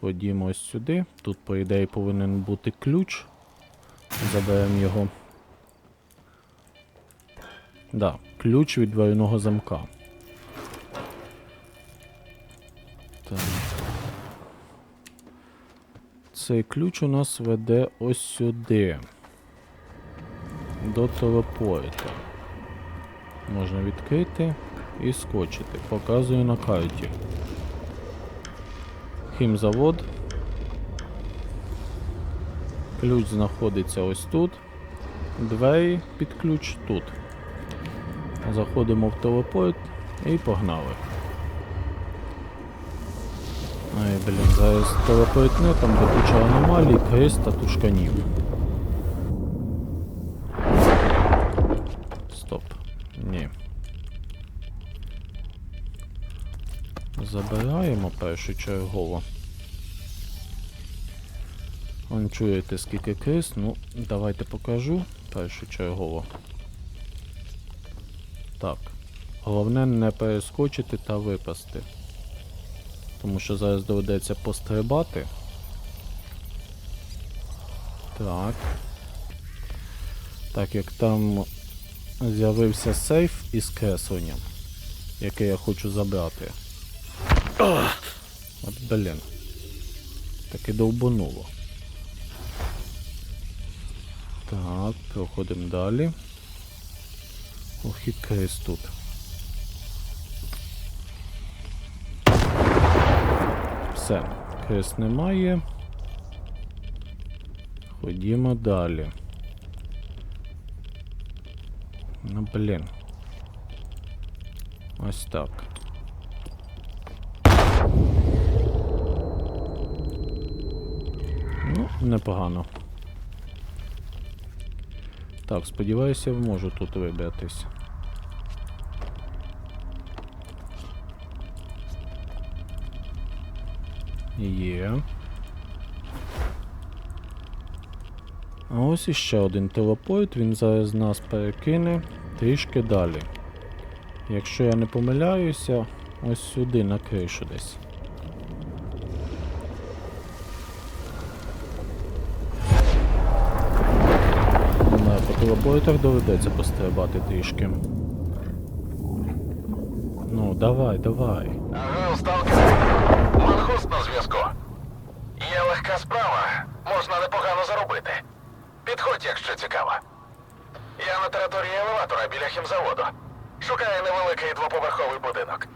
Ходімо ось сюди. Тут, по ідеї, повинен бути ключ. Заберемо його. Да, ключ від двойного замка. Так. Цей ключ у нас веде ось сюди. До телепорта. Можна відкрити і скочити. Показую на карті. Хімзавод. Ключ знаходиться ось тут. Двері під ключ тут. Заходимо в телепорт і погнали. Ай, блін, зараз телепортне, там де куча аномалій, 300 тушканів. Забираємо першочергово. Вон чуєте скільки крис, ну давайте покажу першочергово. Так. Головне не перескочити та випасти. Тому що зараз доведеться пострибати. Так. Так як там з'явився сейф із кресленням, який я хочу забрати. От блін. Так і довбануло. Так, проходимо далі. Ох і крис тут. Все, крис немає. Ходімо далі. Ну блін. Ось так. Непогано. Так, сподіваюся, я можу тут вибратись. Є. А ось іще один телепорт, він зараз нас перекине трішки далі. Якщо я не помиляюся, ось сюди на кришу десь. По доведеться пострибати трішки. Ну, давай, давай. Ага, сталкер. Манхус на зв'язку. Є легка справа. Можна непогано заробити. Підходь, якщо цікаво. Я на території елеватора біля хімзаводу. Шукаю невеликий двоповерховий будинок.